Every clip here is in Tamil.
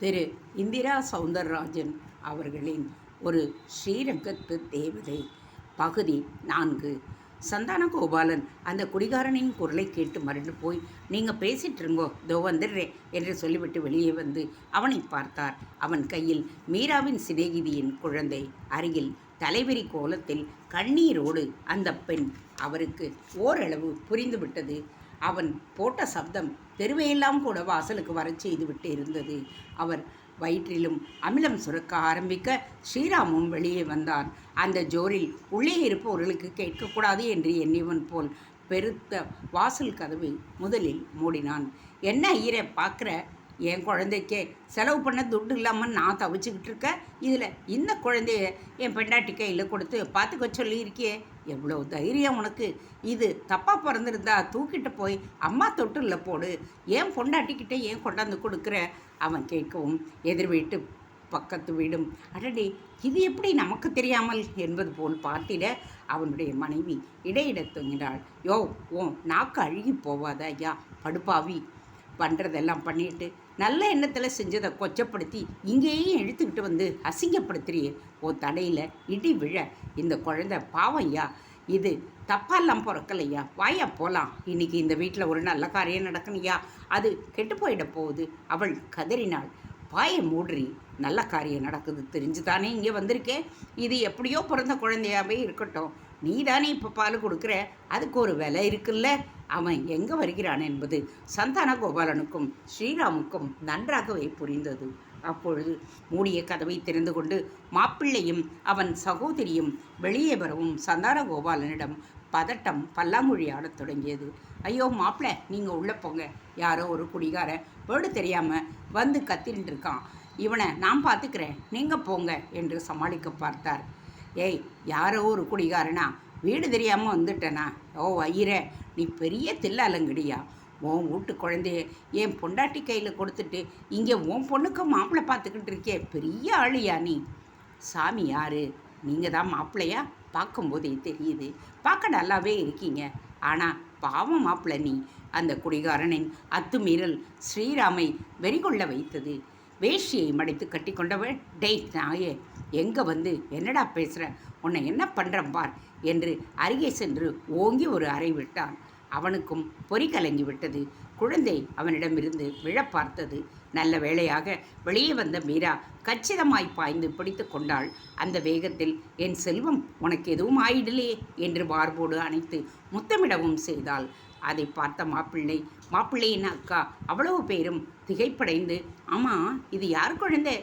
திரு இந்திரா சவுந்தரராஜன் அவர்களின் ஒரு ஸ்ரீரங்கத்து தேவதை. பகுதி நான்கு. சந்தான கோபாலன் அந்த குடிகாரனின் குரலை கேட்டு மறந்து போய் நீங்கள் பேசிட்டு இருங்கோ தோ வந்துடுறேன் என்று சொல்லிவிட்டு வெளியே வந்து அவனை பார்த்தார். அவன் கையில் மீராவின் சிநேகிதியின் குழந்தை. அருகில் தலைவிரி கோலத்தில் கண்ணீரோடு அந்த பெண் அவருக்கு ஓரளவு புரிந்துவிட்டது. அவன் போட்ட சப்தம் தெருவையெல்லாம் கூட வாசலுக்கு வரச் செய்துவிட்டு இருந்தது. அவர் வயிற்றிலும் அமிலம் சுரக்க ஆரம்பிக்க ஸ்ரீராமும் வெளியே வந்தான். அந்த ஜோரில் உள்ளே இருப்பவர்களுக்கு கேட்கக்கூடாது என்று எண்ணியவன் போல் பெருத்த வாசல் கதவை முதலில் மூடினான். என்ன ஐயரை பார்க்குற? என் குழந்தைக்கே செலவு பண்ண துட்டு இல்லாமல் நான் தவிச்சுக்கிட்டு இருக்கேன் இதில் இந்த குழந்தைய என் பெண்டாட்டி கையில் கொடுத்து பார்த்துக்க சொல்லியிருக்கியே. எவ்வளோ தைரியம் உனக்கு. இது தப்பாக பிறந்திருந்தா தூக்கிட்டு போய் அம்மா தொட்டில் போடு. ஏன் பொண்டாட்டிக்கிட்டே ஏன் கொண்டாந்து கொடுக்குற? அவன் கேட்கவும் எதிர் வீட்டு பக்கத்து வீடும். அடடி இது எப்படி நமக்கு தெரியாமல் என்பது போல் பார்த்திட அவனுடைய மனைவி இடையிட தொங்கினாள். யோ ஓ நாக்கு அழுகி போவாத ஐயா? படுப்பாவி. பண்ணுறதெல்லாம் பண்ணிட்டு நல்ல எண்ணத்தில் செஞ்சதை கொச்சப்படுத்தி இங்கேயும் இழுத்துக்கிட்டு வந்து அசிங்கப்படுத்துறியே ஓ தடையில் இடி விழ. இந்த குழந்தை பாவம்யா இது தப்பாலாம் பிறக்கலையா. வாயா போகலாம் இன்னைக்கு இந்த வீட்டில் ஒரு நல்ல காரியம் நடக்கணுயா அது கெட்டு போயிட போகுது. அவள் கதறினாள். பாயை மூடுறி. நல்ல காரியம் நடக்குது. தெரிஞ்சு தானே இங்கே வந்திருக்கேன் இது எப்படியோ பிறந்த குழந்தையாவே இருக்கட்டும். நீ தானே இப்போ பால் கொடுக்குற. அதுக்கு ஒரு விலை இருக்குல்ல. அவன் எங்கே வருகிறான் என்பது சந்தான கோபாலனுக்கும் ஸ்ரீராமுக்கும் நன்றாகவே புரிந்தது. அப்பொழுது மூடிய கதவை திறந்து கொண்டு மாப்பிள்ளையும் அவன் சகோதரியும் வெளியே வரவும் சந்தான கோபாலனிடம் பதட்டம் பல்லாங்குழி ஆடத் தொடங்கியது. ஐயோ மாப்பிள்ளை நீங்கள் உள்ளே போங்க. யாரோ ஒரு குடிகாரன் வேர்டு தெரியாமல் வந்து கத்தின்னு இருக்கான். இவனை நான் பார்த்துக்கிறேன் நீங்கள் போங்க என்று சமாளிக்க பார்த்தார். ஏய் யாரோ ஒரு குடிகாரனா? வீடு தெரியாமல் வந்துட்டேனா? ஓ ஐயரே நீ பெரிய தில்லாலங்கடியா? உன் வீட்டு குழந்தைய என் பொண்டாட்டி கையில் கொடுத்துட்டு இங்கே உன் பொண்ணுக்கு மாப்பிள்ளை பார்த்துக்கிட்டு இருக்கே பெரிய ஆளியா நீ? சாமி யாரு? நீங்கள் தான் மாப்பிள்ளையா? பார்க்கும்போதே தெரியுது. பார்க்க நல்லாவே இருக்கீங்க. ஆனால் பாவம் மாப்பிள்ளை நீ. அந்த குடிகாரனின் அத்துமீறல் ஸ்ரீராமை வெறிகொள்ள வைத்தது. வேஷ்டியை மடித்து கட்டி கொண்டவன் டேய் நாயே எங்கே வந்து என்னடா பேசுகிற உன்னை என்ன பண்ணுறேன் பார் என்று அருகே சென்று ஓங்கி ஒரு அறை விட்டான். அவனுக்கும் பொறி கலங்கி விட்டது. குழந்தை அவனிடமிருந்து விழ பார்த்தது நல்ல வேளையாக வெளியே வந்த மீரா கச்சிதமாய் பாய்ந்து பிடித்து கொண்டாள். அந்த வேகத்தில் என் செல்வம் உனக்கு எதுவும் ஆயிடலே என்று வார்போடு அணைத்து முத்தமிடவும் செய்தாள். அதை பார்த்த மாப்பிள்ளை மாப்பிள்ளையின் அக்கா அவ்வளவு பேரும் திகைப்படைந்து ஆமாம் இது யார் குழந்தை?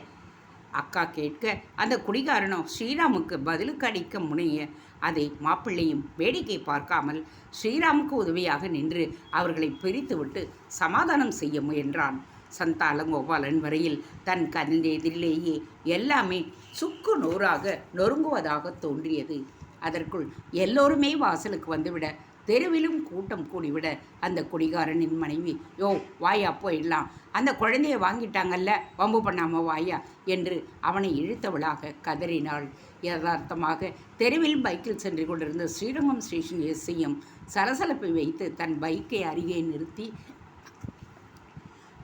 அக்கா கேட்க அந்த குடிகாரனும் ஸ்ரீராமுக்கு பதிலுக்கு அடிக்க முனைய? அதை மாப்பிள்ளையும் வேடிக்கை பார்க்காமல் ஸ்ரீராமுக்கு உதவியாக நின்று அவர்களை பிரித்துவிட்டு சமாதானம் செய்ய முயன்றான். சந்தாலங்கோபாலன் வரையில் தன் கண்ணெதிரிலேயே எல்லாமே சுக்கு நூறாக நொறுங்குவதாக தோன்றியது. அதற்குள் எல்லோருமே வாசலுக்கு வந்துவிட தெருவிலும் கூட்டம் கூடிவிட அந்த குடிகாரனின் மனைவி யோ வாயா போயிடலாம் அந்த குழந்தைய வாங்கிட்டாங்கல்ல வம்பு பண்ணாம வாயா? என்று அவனை இழுத்தவளாக கதறினாள். யதார்த்தமாக தெருவில் பைக்கில் சென்று கொண்டிருந்த ஸ்ரீரங்கம் ஸ்டேஷன் எஸ்ஐயும் சலசலப்பை வைத்து தன் பைக்கை அருகே நிறுத்தி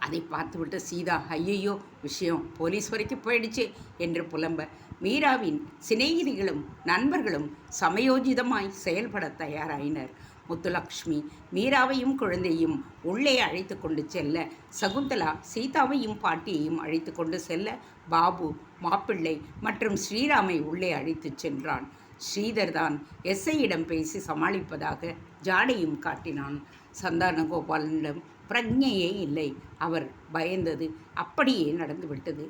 அதை பார்த்துவிட்டு சீதா ஐயையோ விஷயம் போலீஸ் வரைக்கும் போயிடுச்சு என்று புலம்ப மீராவின் சிநேகிதிகளும் நண்பர்களும் சமயோஜிதமாய் செயல்பட தயாராயினர். முத்துலக்ஷ்மி மீராவையும் குழந்தையும் உள்ளே அழைத்து கொண்டு செல்ல சகுந்தலா சீதாவையும் பாட்டியையும் அழைத்து கொண்டு செல்ல பாபு மாப்பிள்ளை மற்றும் ஸ்ரீராமை உள்ளே அழைத்துச் சென்றான். ஸ்ரீதர் தான் எஸ்ஐயிடம் பேசி சமாளிப்பதாக ஜாடையும் காட்டினான். சந்தான கோபாலனிடம் பிரஜையே இல்லை அவர் பயந்தது அப்படியே நடந்துவிட்டது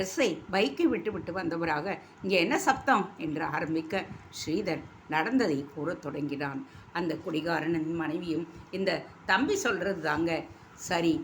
எஸ்ஐ பைக்கை விட்டு விட்டு வந்தவராக இங்கே என்ன சப்தம்? என்று ஆரம்பிக்க ஸ்ரீதர் நடந்ததை கூறத் தொடங்கினான். அந்த குடிகாரனின் மனைவியும் இந்த தம்பி சொல்கிறது தாங்க சரி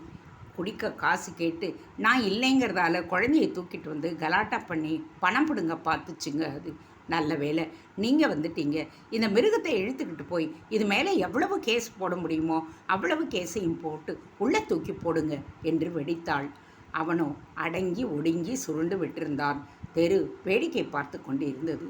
குடிக்க காசு கேட்டு நான் இல்லைங்கிறதால குழந்தையை தூக்கிட்டு வந்து கலாட்டா பண்ணி பணம் பிடுங்க பார்த்துச்சுங்க அது. நல்ல வேலை நீங்கள் வந்துட்டீங்க. இந்த மிருகத்தை இழுத்துக்கிட்டு போய் இது மேலே எவ்வளவு கேஸ் போட முடியுமோ அவ்வளவு கேஸையும் போட்டு உள்ளே தூக்கி போடுங்க என்று வெடித்தாள். அவனோ அடங்கி ஒடுங்கி சுருண்டு விட்டிருந்தான். தெரு வேடிக்கை பார்த்து கொண்டு இருந்தது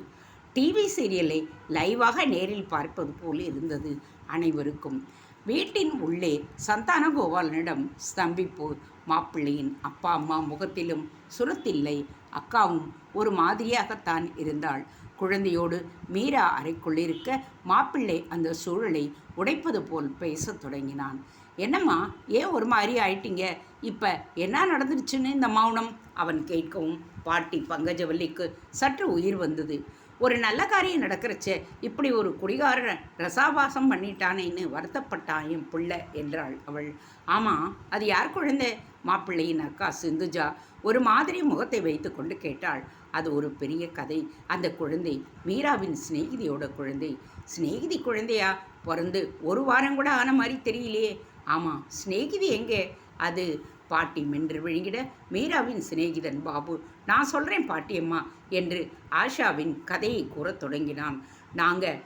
டிவி சீரியலை லைவாக நேரில் பார்ப்பது போல் இருந்தது அனைவருக்கும். வீட்டின் உள்ளே சந்தான கோபாலனிடம் ஸ்தம்பிப்பு மாப்பிள்ளையின் அப்பா அம்மா முகத்திலும் சுரத்தில்லை. அக்காவும் ஒரு மாதிரியாகத்தான் இருந்தாள். குழந்தையோடு மீரா அறைக்குள்ளிருக்க மாப்பிள்ளை அந்த சூழலை உடைப்பது போல் பேசத் தொடங்கினான். என்னம்மா ஏன் ஒரு மாதிரி ஆயிட்டீங்க? இப்போ என்ன நடந்துருச்சுன்னு இந்த மௌனம்? அவன் கேட்கவும் பாட்டி பங்கஜவல்லிக்கு சற்று உயிர் வந்தது. ஒரு நல்ல காரியம் நடக்கிறச்சே இப்படி ஒரு குடிகாரன் ரசாபாசம் பண்ணிட்டானேன்னு வருத்தப்பட்டான் என் பிள்ளை என்றாள் அவள். ஆமாம் அது யார் குழந்தை? மாப்பிள்ளையின் அக்கா சிந்துஜா ஒரு மாதிரி முகத்தை வைத்து கொண்டு கேட்டாள். அது ஒரு பெரிய கதை. அந்த குழந்தை மீராவின் சிநேகிதியோட குழந்தை. சிநேகிதி குழந்தையா? பிறந்து ஒரு வாரம் கூட ஆன மாதிரி தெரியலையே. ஆமாம் சிநேகிதி எங்கே? அது பாட்டி மென்று விழுங்கிட மீராவின் சிநேகிதன் பாபு நான் சொல்கிறேன் பாட்டியம்மா என்று ஆஷாவின் கதையை கூறத் தொடங்கினான். நாங்கள்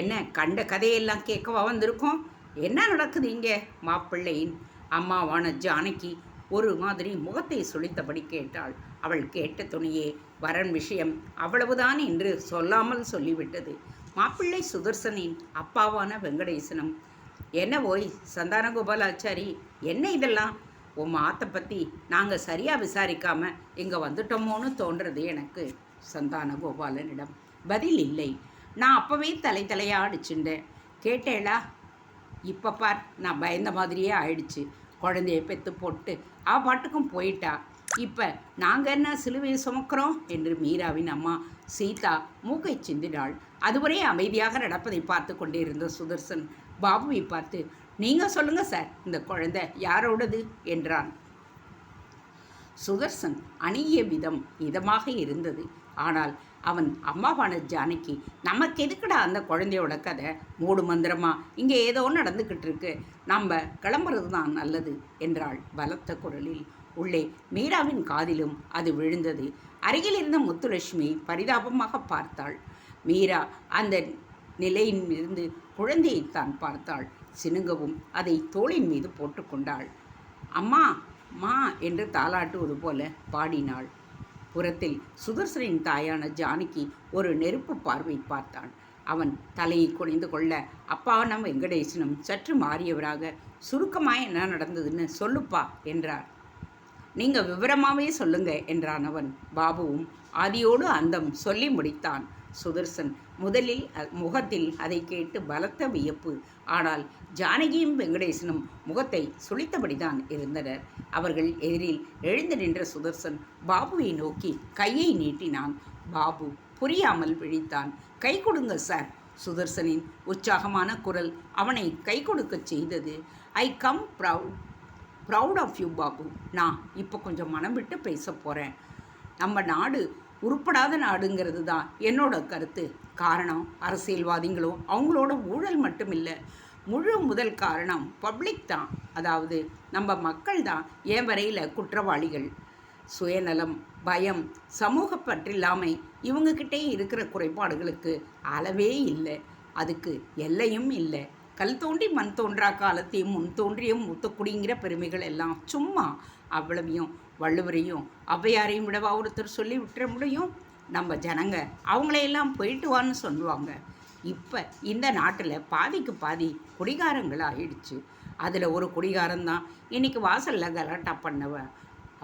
என்ன கண்ட கதையெல்லாம் கேட்கவா வந்திருக்கோம்? என்ன நடக்குது இங்கே? மாப்பிள்ளையின் அம்மாவான ஜானகி ஒரு மாதிரி முகத்தை சுழித்தபடி கேட்டாள். அவள் கேட்ட துணியே வரன் விஷயம் அவ்வளவுதான் என்று சொல்லாமல் சொல்லிவிட்டது. மாப்பிள்ளை சுதர்சனின் அப்பாவான வெங்கடேசனம் என்ன ஓய் சந்தானகோபாலாச்சாரி என்ன இதெல்லாம்? உன் ஆத்தை பற்றி நாங்கள் சரியாக விசாரிக்காமல் இங்கே வந்துட்டோமோன்னு தோன்றது எனக்கு சந்தான கோபாலனிடம். பதில் இல்லை. நான் அப்போவே தலை தலையாக அடிச்சுட்டேன். கேட்டேளா? இப்போ பார் நான் பயந்த மாதிரியே ஆயிடுச்சு. குழந்தைய பெற்று போட்டு அவ பாட்டுக்கும் போயிட்டா. இப்போ நாங்கள் என்ன சிலுவையை சுமக்கிறோம்? என்று மீராவின் அம்மா சீதா மூக்கை சிந்தினாள். அதுவரை அமைதியாக நடப்பதை பார்த்து கொண்டிருந்த சுதர்சன் பாபுவை பார்த்து நீங்கள் சொல்லுங்கள் சார் இந்த குழந்தை யாரோடது? என்றான். சுதர்சன் அணிய விதம் இதமாக இருந்தது. ஆனால் அவன் அம்மாவான ஜானகி நமக்கு எதுக்குடா அந்த குழந்தையோட கதை? மூடு மந்திரமா? இங்கே ஏதோ நடந்துக்கிட்டு இருக்கு. நம்ம கிளம்புறது தான் நல்லது என்றாள் பலத்த குரலில். உள்ளே மீராவின் காதிலும் அது விழுந்தது. அருகில் இருந்த முத்துலட்சுமி பரிதாபமாக பார்த்தாள். மீரா அந்த நிலையின் இருந்து குழந்தையை தான் பார்த்தாள். சினுங்கவும் அதை தோளின் மீது போட்டுக்கொண்டாள். அம்மா மா என்று தாளாட்டுவது போல பாடினாள். புறத்தில் சுதர்சனின் தாயான ஜானகி ஒரு நெருப்பு பார்வை பார்த்தான் அவன் தலையை குனிந்து கொள்ள அப்பாவனம் வெங்கடேசனும் சற்று மாறியவராக சுருக்கமாக என்ன நடந்ததுன்னு சொல்லுப்பா என்றார். நீங்கள் விவரமாகவே சொல்லுங்க என்றான் அவன். பாபுவும் ஆதியோடு அந்தம் சொல்லி முடித்தான். சுதர்சன் முதலில் முகத்தில் அதை கேட்டு பலத்த வியப்பு. ஆனால் ஜானகியும் வெங்கடேசனும் முகத்தை சுழித்தபடிதான் இருந்தனர். அவர்கள் எதிரில் எழுந்து நின்ற சுதர்சன் பாபுவை நோக்கி கையை நீட்டினான். பாபு புரியாமல் விழித்தான். கை கொடுங்க சார். சுதர்சனின் உற்சாகமான குரல் அவனை கை கொடுக்கச் செய்தது. I am proud proud of you Babu. நான் இப்போ கொஞ்சம் மனம் விட்டு பேச போகிறேன் நம்ம நாடு உருப்படாத நாடுங்கிறது தான் என்னோட கருத்து. காரணம் அரசியல்வாதிகளும் அவங்களோட ஊழல் மட்டும் இல்லை முழு முதல் காரணம் பப்ளிக் தான். அதாவது நம்ம மக்கள் தான் ஏன் வரையில் குற்றவாளிகள்? சுயநலம் பயம் சமூக பற்றில்லாமை இவங்கக்கிட்டே இருக்கிற குறைபாடுகளுக்கு அளவே இல்லை. அதுக்கு எல்லையும் இல்லை. கல் தோண்டி மண் தோன்றா காலத்தையும் முன் தோன்றியும் மூத்தக்குடிங்கிற பெருமைகள் எல்லாம் சும்மா அவ்வளவையும் வள்ளுவரையும் ஔவையாரையும் விடவா ஒருத்தர் சொல்லி விட்டுற முடியும்? நம்ம ஜனங்க அவங்களையெல்லாம் போயிட்டு வான்னு சொல்லுவாங்க. இப்போ இந்த நாட்டில் பாதிக்கு பாதி குடிகாரங்கள் ஆயிடுச்சு. அதில் ஒரு குடிகாரம் தான். இன்றைக்கி வாசலில் கலாட்டா பண்ணவன்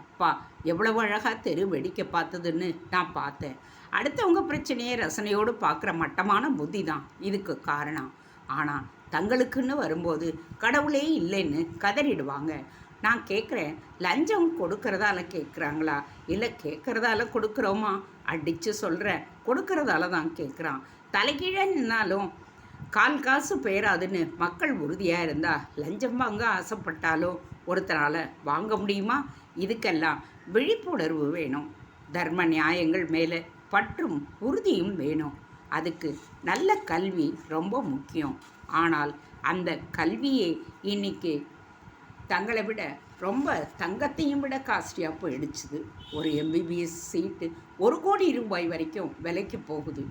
அப்பா எவ்வளவு அழகாக தெரு வெடிக்க பார்த்ததுன்னு நான் பார்த்தேன். அடுத்தவங்க பிரச்சனையை ரசனையோடு பார்க்குற மட்டமான புத்தி தான் இதுக்கு காரணம். ஆனால் தங்களுக்குன்னு வரும்போது கடவுளே இல்லைன்னு கதறிடுவாங்க. நான் கேட்குறேன் லஞ்சம் கொடுக்கறதால கேட்குறாங்களா? இல்லை கேட்குறதால கொடுக்குறோமா? அடித்து சொல்கிறேன் கொடுக்கறதால தான் கேட்குறான். தலைகீழே நின்னாலும் கால் காசு பெயராதுன்னு மக்கள் உறுதியாக இருந்தால் லஞ்சம் வாங்க ஆசைப்பட்டாலும் ஒருத்தரால் வாங்க முடியுமா? இதுக்கெல்லாம் விழிப்புணர்வு வேணும். தர்ம நியாயங்கள் மேலே பற்றும் உறுதியும் வேணும். அதுக்கு நல்ல கல்வி ரொம்ப முக்கியம். ஆனால் அந்த கல்வியே இன்னைக்கு தங்களை விட ரொம்ப தங்கத்தையும் விட காஸ்ட்லியாக போயிடுச்சுது. ஒரு எம்பிபிஎஸ் சீட்டு ஒரு கோடி ரூபாய் வரைக்கும் விலைக்கு போகுது.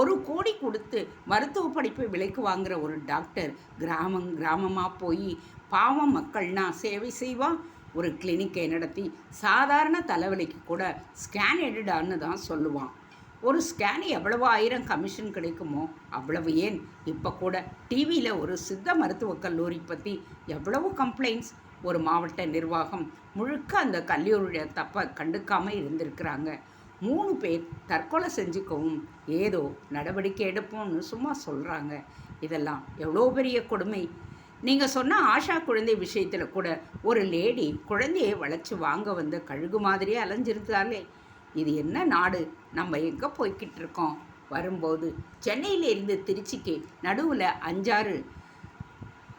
ஒரு கோடி கொடுத்து மருத்துவ படிப்பை விலைக்கு வாங்குகிற ஒரு டாக்டர் கிராமம் கிராமமாக போய் பாவம் மக்கள்னா சேவை செய்வான் ஒரு கிளினிக்கை நடத்தி சாதாரண தலைவலிக்கு கூட ஸ்கேன் எடுடான்னு தான் சொல்லுவான். ஒரு ஸ்கேன் எவ்வளவு ஆயிரம் கமிஷன் கிடைக்குமோ அவ்வளவு ஏன்? இப்போ கூட டிவியில் ஒரு சித்த மருத்துவக் கல்லூரி பற்றி எவ்வளவு கம்ப்ளைண்ட்ஸ் ஒரு மாவட்ட நிர்வாகம் முழுக்க அந்த கல்லூரியோட தப்பை கண்டுக்காமல் இருந்திருக்கிறாங்க. மூணு பேர் தற்கொலை செஞ்சுக்கவும் ஏதோ நடவடிக்கை எடுப்போம்னு சும்மா சொல்கிறாங்க இதெல்லாம் எவ்வளோ பெரிய கொடுமை. நீங்கள் சொன்ன ஆஷா குழந்தை விஷயத்தில் கூட ஒரு லேடி குழந்தையை வளைச்சி வாங்க வந்து கழுகு மாதிரியே அலைஞ்சிருந்தாலே இது என்ன நாடு? நம்ம எங்கே போய்கிட்டு இருக்கோம் வரும்போது சென்னையிலேருந்து திருச்சிக்கு நடுவில் அஞ்சாறு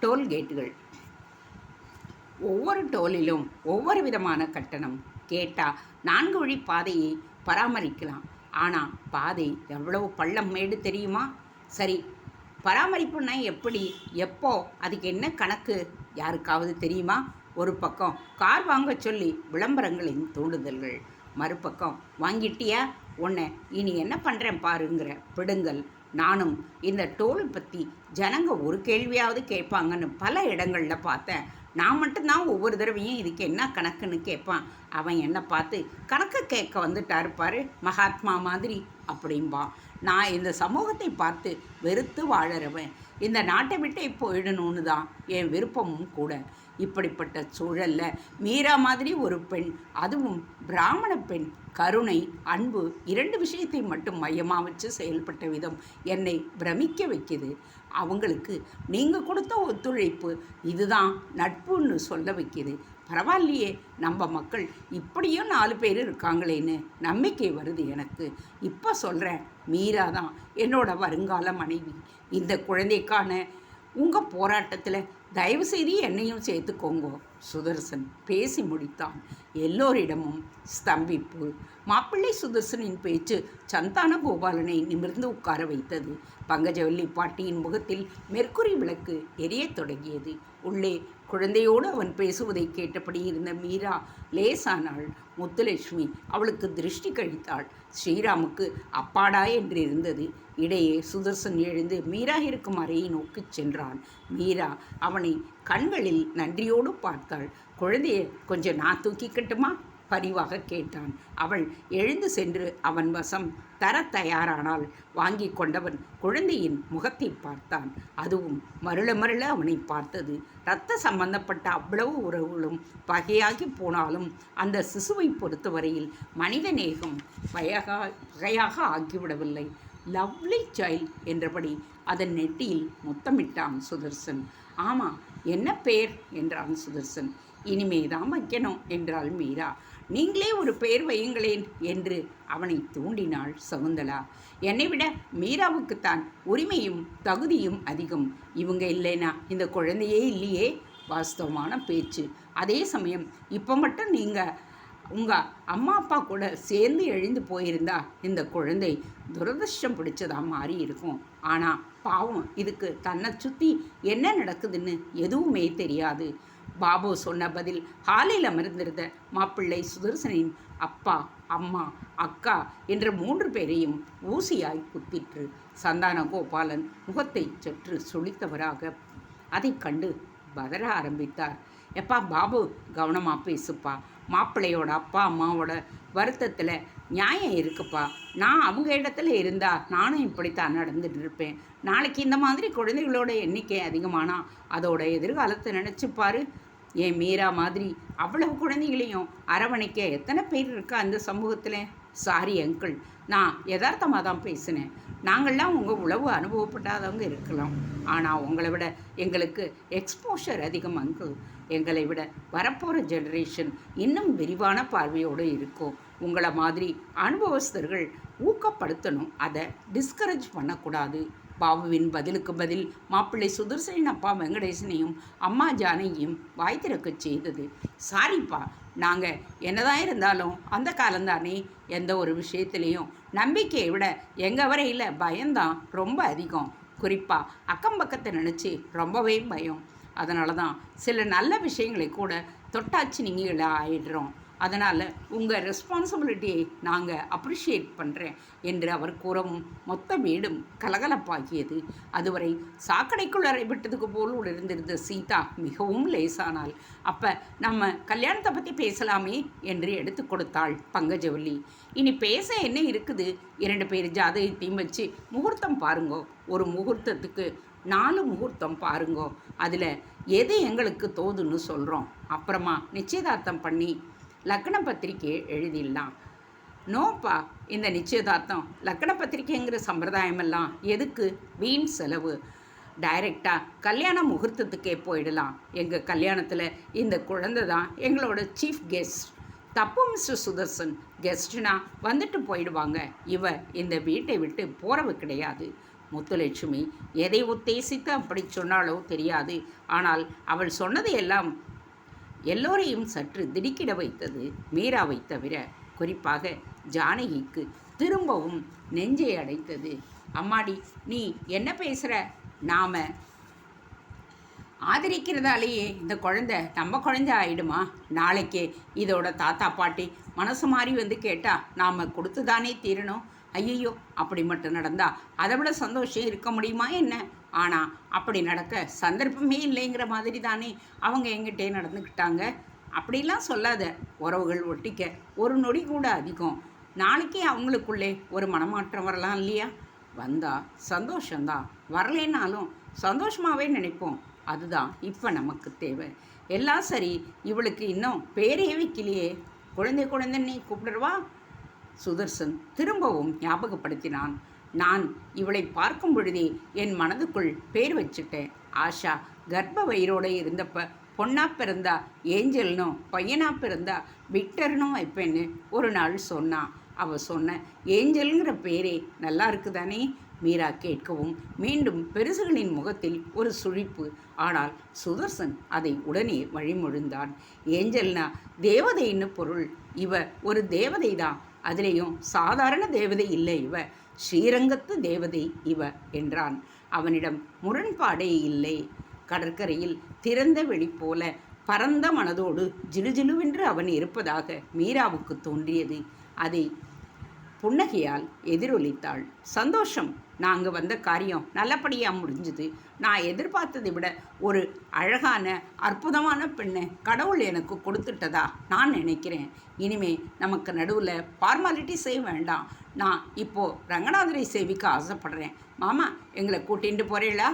டோல்கேட்டுகள் ஒவ்வொரு டோலிலும் ஒவ்வொரு விதமான கட்டணம். கேட்டால் நான்கு வழி பாதையை பராமரிக்கலாம். ஆனால் பாதை எவ்வளவு பள்ளம் மேடு தெரியுமா? சரி பராமரிப்புனா எப்படி? எப்போ? அதுக்கு என்ன கணக்கு? யாருக்காவது தெரியுமா? ஒரு பக்கம் கார் வாங்க சொல்லி விளம்பரங்களின் தூண்டுதல்கள் மறுபக்கம் வாங்கிட்டியா? உன்னை இனி என்ன பண்ணுறேன் பாருங்கிற பிடுங்கள் நானும் இந்த டோல் பற்றி ஜனங்க ஒரு கேள்வியாவது கேட்பாங்கன்னு பல இடங்களில் பார்த்தேன். நான் மட்டும்தான் ஒவ்வொரு தடவையும் இதுக்கு என்ன கணக்குன்னு கேட்பான். அவன் என்னை பார்த்து கணக்கு கேட்க வந்துட்டாரு பாரு மகாத்மா மாதிரி அப்படிம்பான் நான் இந்த சமூகத்தை பார்த்து வெறுத்து வாழறவன். இந்த நாட்டை விட்டு போயிடணும்னு தான் என் விருப்பமும் கூட. இப்படிப்பட்ட சூழல்ல மீரா மாதிரி ஒரு பெண் அதுவும் பிராமண பெண் கருணை அன்பு இரண்டு விஷயத்தை மட்டும் மையமாக வச்சு செயல்பட்ட விதம் என்னை பிரமிக்க வைக்கிது. அவங்களுக்கு நீங்கள் கொடுத்த ஒத்துழைப்பு இதுதான் நட்புன்னு சொல்ல வைக்குது. பரவாயில்லையே நம்ம மக்கள் இப்படியும் நாலு பேர் இருக்காங்களேன்னு நம்பிக்கை வருது எனக்கு. இப்போ சொல்கிறேன் மீரா தான் என்னோட வருங்கால மனைவி. இந்த குழந்தைக்கான உங்கள் போராட்டத்தில் தயவுசெய்து என்னையும் சேர்த்துக்கோங்க. சுதர்சன் பேசி முடித்தான். எல்லோரிடமும் ஸ்தம்பிப்பு. மாப்பிள்ளை சுதர்சனின் பேச்சு சந்தான கோபாலனை நிமிர்ந்து உட்கார வைத்தது. பங்கஜவல்லி பாட்டியின் முகத்தில் மெர்க்குரி விளக்கு எரியத் தொடங்கியது. உள்ளே குழந்தையோடு அவன் பேசுவதை கேட்டபடி இருந்த மீரா லேசானாள். முத்துலட்சுமி அவளுக்கு திருஷ்டி கழித்தாள். ஸ்ரீராமுக்கு அப்பாடா என்று இருந்தது. இடையே சுதர்சன் எழுந்து மீரா இருக்கும் அறையை நோக்கிச் சென்றான். மீரா அவனை கண்களில் நன்றியோடு பார்த்தாள். குழந்தைய கொஞ்சம் நான் தூக்கிக்கட்டுமா? பரிவாக கேட்டான். அவள் எழுந்து சென்று அவன் வசம் தர தயாரானால் வாங்கி கொண்டவன் குழந்தையின் முகத்தை பார்த்தான். அதுவும் மருள மருள அவனை பார்த்தது. இரத்த சம்பந்தப்பட்ட அவ்வளவு உறவுகளும் பகையாகி போனாலும் அந்த சிசுவை பொறுத்தவரையில் மனித நேகம் பகையாக வகையாக ஆகிவிடவில்லை. லவ்லி சைல்ட் என்றபடி அதன் நெட்டியில் முத்தமிட்டான் சுதர்சன். ஆமாம் என்ன பெயர் என்றான் சுதர்சன். இனிமேதான் வைக்கணும் என்றாள் மீரா. நீங்களே ஒரு பெயர் வையுங்களேன் என்று அவனை தூண்டினாள் சகுந்தலா. என்னை விட மீராவுக்குத்தான் உரிமையும் தகுதியும் அதிகம். இவங்க இல்லைனா இந்த குழந்தையே இல்லையே வாஸ்தவமான பேச்சு. அதே சமயம் இப்போ மட்டும் நீங்கள் உங்கள் அம்மா அப்பா கூட சேர்ந்து எழுந்து போயிருந்தா இந்த குழந்தை துரதிருஷ்டம் பிடிச்சதாக மாறி இருக்கும். ஆனால் பாவம் இதுக்கு தன்னை சுற்றி என்ன நடக்குதுன்னு எதுவுமே தெரியாது. பாபு சொன்ன பதில் ஹாலில் அமர்ந்திருந்த மாப்பிள்ளை சுதர்சனின் அப்பா அம்மா அக்கா என்ற மூன்று பேரையும் ஊசியாய் குத்திற்று. சந்தான கோபாலன் முகத்தை சற்று சுழித்தவராக அதைக் கண்டு பதற ஆரம்பித்தார். எப்பா பாபு கவனமாக பேசுப்பா. மாப்பிள்ளையோட அப்பா அம்மாவோட வருத்தத்தில் நியாயம் இருக்குப்பா. நான் அவங்க இடத்துல இருந்தா நானும் இப்படித்தான் நடந்துட்டு இருப்பேன். நாளைக்கு இந்த மாதிரி குழந்தைகளோட எண்ணிக்கை அதிகமானா அதோட எதிர்காலத்தை நினச்சிப்பாரு என் மீரா மாதிரி அவ்வளவு குழந்தைகளையும் அரவணைக்க எத்தனை பேர் இருக்கா அந்த சமூகத்தில்? சாரி அங்கிள் நான் யதார்த்தமாக தான் பேசினேன். நாங்கள்லாம் உங்கள் உழவு அனுபவப்படாதவங்க இருக்கலாம். ஆனால் உங்களை விட எங்களுக்கு எக்ஸ்போஷர் அதிகம் அங்கிள் எங்களை விட வரப்போகிற ஜெனரேஷன் இன்னும் விரிவான பார்வையோடு இருக்கும். உங்களை மாதிரி அனுபவஸ்தர்கள் ஊக்கப்படுத்தணும். அதை டிஸ்கரேஜ் பண்ணக்கூடாது. பாபுவின் பதிலுக்கு பதில் மாப்பிள்ளை சுதர்சனின் அப்பா வெங்கடேசனையும் அம்மா ஜானகியும் வாய் திறக்கச் செய்தது. சாரிப்பா நாங்கள் என்னதான் இருந்தாலும் அந்த காலம்தானே எந்த ஒரு விஷயத்துலேயும். நம்பிக்கையை விட எங்கள் வரையில் பயம்தான் ரொம்ப அதிகம். குறிப்பாக அக்கம் பக்கத்தை நினச்சி ரொம்பவே பயம். அதனால தான் சில நல்ல விஷயங்களை கூட தொட்டாச்சு நீங்களாக ஆயிடுறோம் அதனால் உங்கள் ரெஸ்பான்சிபிலிட்டியை நாங்கள் அப்ரிஷியேட் பண்ணுறேன் என்று அவர் கூறவும் மொத்த வீடும் கலகலப்பாகியது. அதுவரை சாக்கடைக்குள் விட்டதுக்கு போல் இருந்திருந்த சீதா மிகவும் லேசானாள். அப்போ நம்ம கல்யாணத்தை பற்றி பேசலாமே என்று எடுத்து கொடுத்தாள் பங்கஜவல்லி. இனி பேச என்ன இருக்குது? இரண்டு பேர் ஜாதகத்தையும் வச்சு முகூர்த்தம் பாருங்கோ. ஒரு முகூர்த்தத்துக்கு நாலு முகூர்த்தம் பாருங்கோ. அதில் எது எங்களுக்கு தோதுன்னு சொல்கிறோம் அப்புறமா நிச்சயதார்த்தம் பண்ணி லக்ன பத்திரிக்கையை எழுதிடலாம். நோப்பா இந்த நிச்சயதார்த்தம். லக்ன பத்திரிக்கைங்கிற சம்பிரதாயமெல்லாம் எதுக்கு? வீண் செலவு. டைரெக்டாக கல்யாண முகூர்த்தத்துக்கே போயிடலாம். எங்கள் கல்யாணத்தில் இந்த குழந்தை தான் எங்களோட சீஃப் கெஸ்ட் தப்பு மிஸ்டர் சுதர்சன் கெஸ்ட்னா வந்துட்டு போயிடுவாங்க. இவ இந்த வீட்டை விட்டு போகிறவு கிடையாது. முத்துலட்சுமி எதை உத்தேசித்து அப்படி சொன்னாலோ தெரியாது. ஆனால் அவள் சொன்னது எல்லாம் எல்லோரையும் சற்று திடுக்கிட வைத்தது மீராவை தவிர குறிப்பாக ஜானகிக்கு திரும்பவும் நெஞ்சை அடைத்தது. அம்மாடி நீ என்ன பேசுகிற நாம ஆதரிக்கிறதாலேயே இந்த குழந்தை நம்ம குழந்தை ஆயிடுமா? நாளைக்கே இதோட தாத்தா பாட்டி மனசு மாறி வந்து கேட்டால் நாம் கொடுத்து தானே தீரணும். ஐயையோ அப்படி மட்டும் நடந்தா அதை விட சந்தோஷம் இருக்க முடியுமா என்ன? ஆனால் அப்படி நடக்க சந்தர்ப்பமே இல்லைங்கிற மாதிரி தானே அவங்க எங்கிட்டே நடந்துக்கிட்டாங்க. அப்படிலாம் சொல்லாத உறவுகள் ஒட்டிக்க ஒரு நொடி கூட அதிகம். நாளைக்கே அவங்களுக்குள்ளே ஒரு மனமாற்றம் வரலாம் இல்லையா? வந்தால் சந்தோஷந்தான் வரலேனாலும் சந்தோஷமாகவே நினைப்போம். அதுதான் இப்போ நமக்கு தேவை. எல்லாம் சரி இவளுக்கு இன்னும் பேரே வைக்கலையே. குழந்தை குழந்தைன்னு கூப்பிடுறவா? சுதர்சன் திரும்பவும் ஞாபகப்படுத்தினான். நான் இவளை பார்க்கும் பொழுதே என் மனதுக்குள் பேர் வச்சுட்டேன். ஆஷா கர்ப்ப வயிறோடு இருந்தப்ப பொண்ணா பிறந்தா ஏஞ்சல்னும் பையனா பிறந்தா விக்டர்னும் வைப்பேன்னு ஒரு நாள் சொன்னான் அவ சொன்ன ஏஞ்சல்ங்கிற பேரே நல்லா இருக்குதானே? மீரா கேட்கவும் மீண்டும் பெருசுகளின் முகத்தில் ஒரு சுழிப்பு. ஆனால் சுதர்சன் அதை உடனே வழிமொழிந்தான். ஏஞ்சல்னா தேவதைன்னு பொருள். இவ ஒரு தேவதை தான் அதிலேயும் சாதாரண தேவதை இல்லை இவ. ஸ்ரீரங்கத்து தேவதை இவ என்றான். அவனிடம் முரண்பாடே இல்லை. கடற்கரையில் திறந்த வெளி போல பரந்த மனதோடு ஜிலுஜிலுவென்று அவன் இருப்பதாக மீராவுக்கு தோன்றியது. அதை புன்னகையால் எதிரொலித்தாள். சந்தோஷம். நாங்கள் வந்த காரியம் நல்லபடியாக முடிஞ்சுது. நான் எதிர்பார்த்ததை விட ஒரு அழகான அற்புதமான பெண்ணை கடவுள் எனக்கு கொடுத்துட்டதா நான் நினைக்கிறேன். இனிமே நமக்கு நடுவில் ஃபார்மாலிட்டி செய்ய வேண்டாம். நான் இப்போது ரங்கநாதரை சேவிக்க ஆசைப்படுறேன். மாமா எங்களை கூட்டிகிட்டு போகிறீங்களா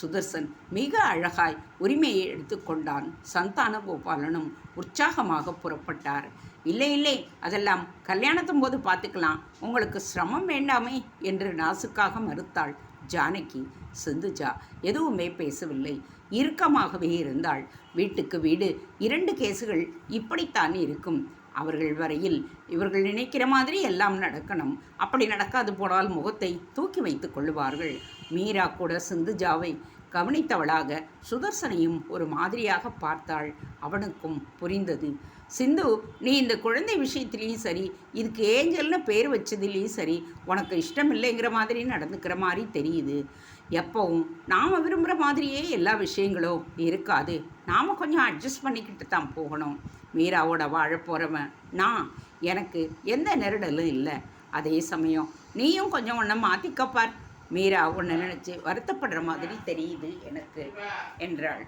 சுதர்சன் மிக அழகாய் உரிமையை எடுத்துக்கொண்டான் சந்தான கோபாலனும் உற்சாகமாக புறப்பட்டார். இல்லை இல்லை அதெல்லாம் கல்யாணத்தும் போது பார்த்துக்கலாம். உங்களுக்கு சிரமம் வேண்டாமே என்று நாசுக்காக மறுத்தாள் ஜானகி. சிந்துஜா எதுவுமே பேசவில்லை. இறுக்கமாகவே இருந்தாள். வீட்டுக்கு வீடு இரண்டு கேசுகள் இப்படித்தான் இருக்கும். அவர்கள் வரையில் இவர்கள் நினைக்கிற மாதிரி எல்லாம் நடக்கணும். அப்படி நடக்காது போனால் முகத்தை தூக்கி வைத்து கொள்ளுவார்கள். மீரா கூட சிந்துஜாவை கவனித்தவளாக சுதர்சனையும் ஒரு மாதிரியாக பார்த்தாள். அவனுக்கும் புரிந்தது. சிந்து நீ இந்த குழந்தை விஷயத்துலேயும் சரி இதுக்கு ஏஞ்சல்னு பேர் வச்சதுலேயும் சரி உனக்கு இஷ்டம் இல்லைங்கிற மாதிரி நடந்துக்கிற மாதிரி தெரியுது. எப்போவும் நாம் விரும்புகிற மாதிரியே எல்லா விஷயங்களும் இருக்காது. நாம் கொஞ்சம் அட்ஜஸ்ட் பண்ணிக்கிட்டு தான் போகணும். மீராவோட வாழ போகிறவன் நான். எனக்கு எந்த நெருடலும் இல்லை. அதே சமயம் நீயும் கொஞ்சம் ஒன்றை மாற்றிக்கப்பார் மீரா உன்னை நினச்சி வருத்தப்படுற மாதிரி தெரியுது எனக்கு என்றாள்.